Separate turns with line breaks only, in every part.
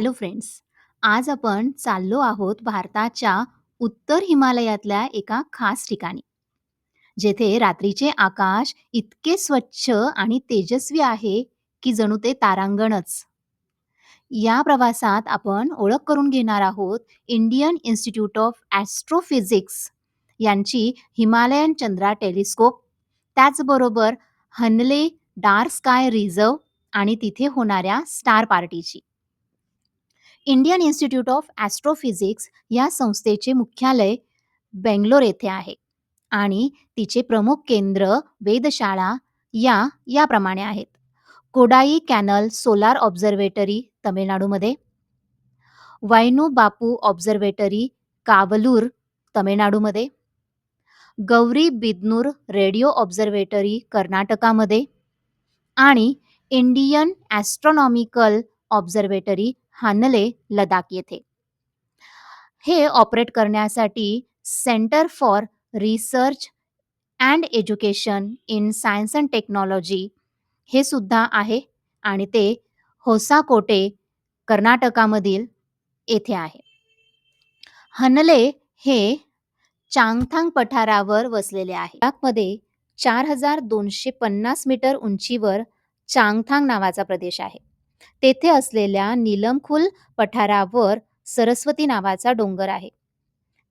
Hello friends आज आपण चाललो आहोत भारताच्या उत्तर हिमालयातल्या एका खास ठिकाणी जेथे रात्रीचे आकाश इतके स्वच्छ आणि तेजस्वी आहे की जणू ते तारांगणच. या प्रवासात आपण ओळख करून घेणार आहोत इंडियन इन्स्टिट्यूट ऑफ ॲस्ट्रोफिजिक्स यांची हिमालयन चंद्रा टेलिस्कोप त्याचबरोबर हनले डार्क स्काय रिझर्व आणि तिथे होणाऱ्या स्टार पार्टीची. इंडियन इन्स्टिट्यूट ऑफ ॲस्ट्रोफिजिक्स या संस्थेचे मुख्यालय बेंगलोर येथे आहे आणि तिचे प्रमुख केंद्र वेधशाळा या याप्रमाणे आहेत. कोडाई कॅनल सोलार ऑब्झर्वेटरी तमिळनाडूमध्ये वैनू बापू ऑब्झर्वेटरी कावलूर तमिळनाडूमध्ये गौरी बिदनूर रेडिओ ऑब्झर्वेटरी कर्नाटकामध्ये आणि Indian Astronomical Observatory Hanle Ladakh येथे. हे ऑपरेट करण्यासाठी centre for research and education in science and technology हे सुद्धा आहे आणि ते होसाकोटे कर्नाटकामधील येथे आहे. हनले हे चांगथांग पठारावर वसलेले आहे. लडाखमध्ये चार हजार दोनशे पन्नास मीटर उंचीवर चांगथांग नावाचा प्रदेश आहे. तेथे असलेल्या नीलमखुल पठारावर सरस्वती नावाचा डोंगर आहे.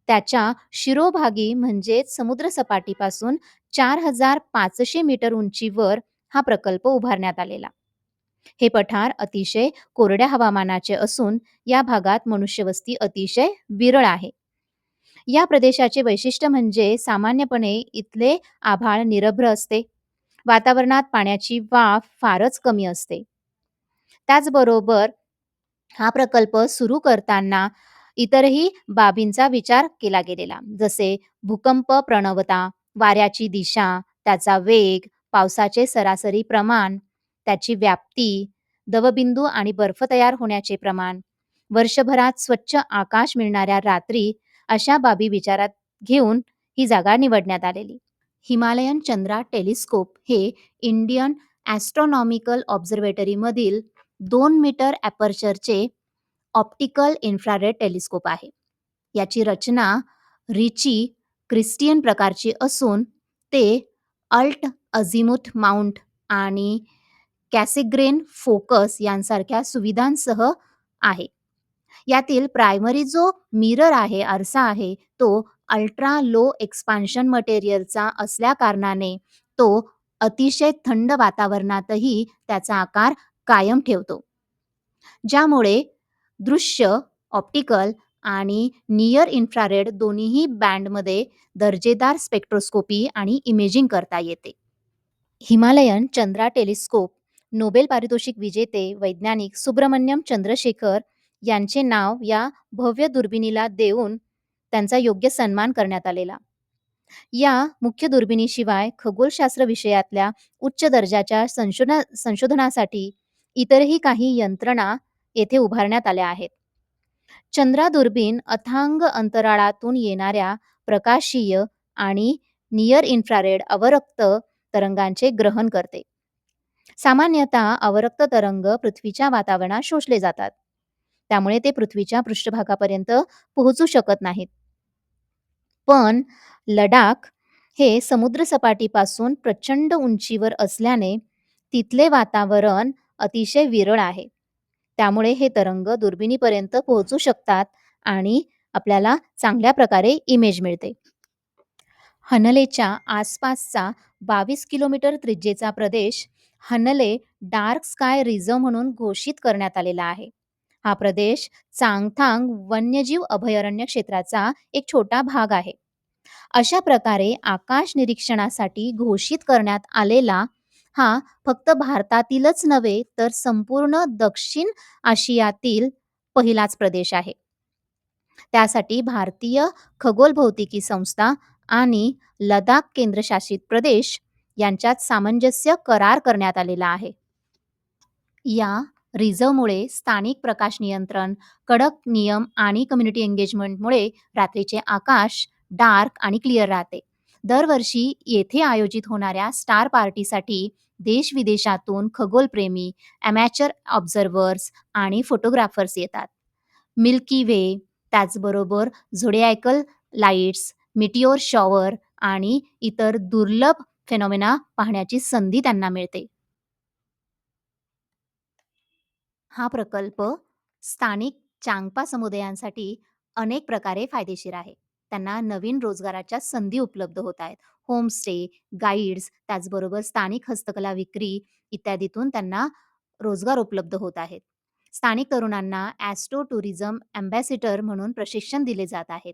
त्याच्या शिरोभागी म्हणजेच समुद्रसपाटीपासून चार हजार पाचशे मीटर उंचीवर हा प्रकल्प उभारण्यात आलेला. हे पठार अतिशय कोरड्या हवामानाचे असून या भागात मनुष्यवस्ती अतिशय विरळ आहे. या प्रदेशाचे वैशिष्ट्य म्हणजे सामान्यपणे इथले आभाळ निरभ्र असते. वातावरणात पाण्याची वाफ फारच कमी असते. त्याचबरोबर हा प्रकल्प सुरू करताना इतरही बाबींचा विचार केला गेलेला. जसे भूकंप प्रणवता वाऱ्याची दिशा त्याचा वेग पावसाचे सरासरी प्रमाण त्याची व्याप्ती दवबिंदू आणि बर्फ तयार होण्याचे प्रमाण वर्षभरात स्वच्छ आकाश मिळणाऱ्या रात्री अशा बाबी विचारात घेऊन ही जागा निवडण्यात आलेली. हिमालयन चंद्रा टेलिस्कोप हे इंडियन ॲस्ट्रॉनॉमिकल ऑब्झर्वेटरीमधील दोन मीटर ॲपर्चरचे ऑप्टिकल इन्फ्रारेड टेलिस्कोप आहे. याची रचना रिची क्रिस्टियन प्रकारची असून ते अल्ट अझिमुथ माउंट आणि कॅसेग्रेन फोकस यांसारख्या सुविधांसह आहे. यातील प्रायमरी जो मिरर आहे आरसा आहे तो अल्ट्रा लो एक्सपान्शन मटेरियलचा असल्या कारणाने तो अतिशय थंड वातावरणातही त्याचा आकार कायम ठेवतो. ज्यामुळे दृश्य ऑप्टिकल आणि नियर इन्फ्रारेड दोन्हीही बँडमध्ये दर्जेदार स्पेक्ट्रोस्कोपी आणि इमेजिंग करता येते. हिमालयन चंद्रा टेलिस्कोप नोबेल पारितोषिक विजेते वैज्ञानिक सुब्रमण्यम चंद्रशेखर यांचे नाव या भव्य दुर्बिणीला देऊन त्यांचा योग्य सन्मान करण्यात आलेला. या मुख्य दुर्बिणीशिवाय खगोलशास्त्र विषयातल्या उच्च दर्जाच्या संशोधना संशोधनासाठी इतरही काही यंत्रणा येथे उभारण्यात आल्या आहेत. चंद्रा दुर्बीण अथांग अंतराळातून येणाऱ्या प्रकाशीय आणि नियर इन्फ्रारेड अवरक्त तरंगांचे ग्रहण करते. सामान्यतः अवरक्त तरंग पृथ्वीच्या वातावरणात शोषले जातात. त्यामुळे ते पृथ्वीच्या पृष्ठभागापर्यंत पोहोचू शकत नाहीत. पण लडाख हे समुद्रसपाटीपासून प्रचंड उंचीवर असल्याने तिथले वातावरण अतिशय विरळ आहे. त्यामुळे हे तरंग दुर्बिणीपर्यंत पोहोचू शकतात आणि आपल्याला चांगल्या प्रकारे इमेज मिळते. हनलेच्या आसपासचा बावीस किलोमीटर त्रिज्येचा प्रदेश हनले डार्क स्काय रिझर्व म्हणून घोषित करण्यात आलेला आहे. हा प्रदेश चांगथांग वन्यजीव अभयारण्य क्षेत्राचा एक छोटा भाग आहे. अशा प्रकारे आकाश निरीक्षणासाठी घोषित करण्यात आलेला हा फक्त भारतातीलच नव्हे तर संपूर्ण दक्षिण आशियातील पहिलाच प्रदेश आहे. त्यासाठी भारतीय खगोलभौतिकी संस्था आणि लडाख केंद्रशासित प्रदेश यांच्यात सामंजस्य करार करण्यात आलेला आहे. या रिझर्वमुळे स्थानिक प्रकाश नियंत्रण कडक नियम आणि कम्युनिटी एंगेजमेंटमुळे रात्रीचे आकाश डार्क आणि क्लिअर राहते. दरवर्षी येथे आयोजित होणाऱ्या स्टार पार्टीसाठी देश-विदेशातून खगोलप्रेमी, ॲमॅचर ऑब्झर्व्हर्स आणि फोटोग्राफर्स येतात. मिल्की वे, त्याचबरोबर झोडियायकल लाईट्स, मिटिओर शॉवर आणि इतर दुर्लभ फेनॉमिना पाहण्याची संधी त्यांना मिळते. हा प्रकल्प स्थानिक चांगपा समुदायांसाठी अनेक प्रकारे फायदेशीर आहे. त्यांना नवीन रोजगाराच्या संधी उपलब्ध होत आहेत. होमस्टे, गाईड्स, त्याचबरोबर स्थानिक हस्तकला विक्री इत्यादीतून त्यांना रोजगार उपलब्ध होत आहेत. स्थानिक तरुणांना ॲस्ट्रो टुरिझम अँबॅसेडर म्हणून प्रशिक्षण दिले जात आहेत.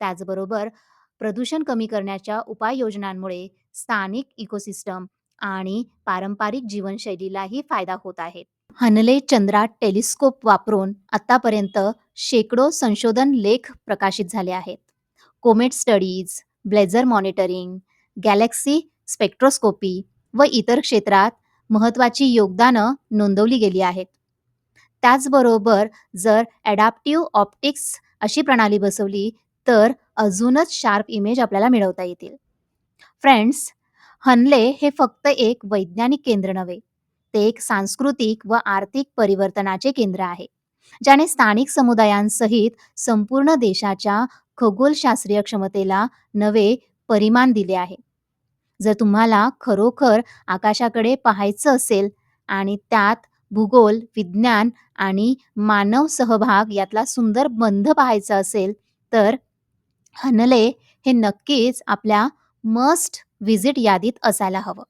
त्याचबरोबर प्रदूषण कमी करण्याच्या उपाययोजनांमुळे स्थानिक इकोसिस्टम आणि पारंपरिक जीवनशैलीलाही फायदा होत आहे. हनले चंद्रा टेलिस्कोप वापरून आतापर्यंत शेकडो संशोधन लेख प्रकाशित झाले आहेत. Comet studies, blazar monitoring, galaxy spectroscopy व इतर क्षेत्रात महत्त्वाची योगदानं नोंदवली गेली आहेत. त्याचबरोबर जर ॲडॅप्टिव्ह ऑप्टिक्स अशी प्रणाली बसवली तर अजूनच शार्प इमेज आपल्याला मिळवता येतील. फ्रेंड्स, हनले हे फक्त एक वैज्ञानिक केंद्र नव्हे, ते एक सांस्कृतिक व आर्थिक परिवर्तनाचे केंद्र आहे, ज्याने स्थानिक समुदायांसहित संपूर्ण देशाच्या खगोलशास्त्रीय क्षमतेला नवे परिमाण दिले आहे. जर तुम्हाला खरोखर आकाशाकडे पाहायचं असेल आणि त्यात भूगोल, विज्ञान आणि मानव सहभाग यातला सुंदर बंध पाहायचा असेल, तर हनले हे नक्कीच आपल्या मस्ट व्हिजिट यादीत असायला हवं.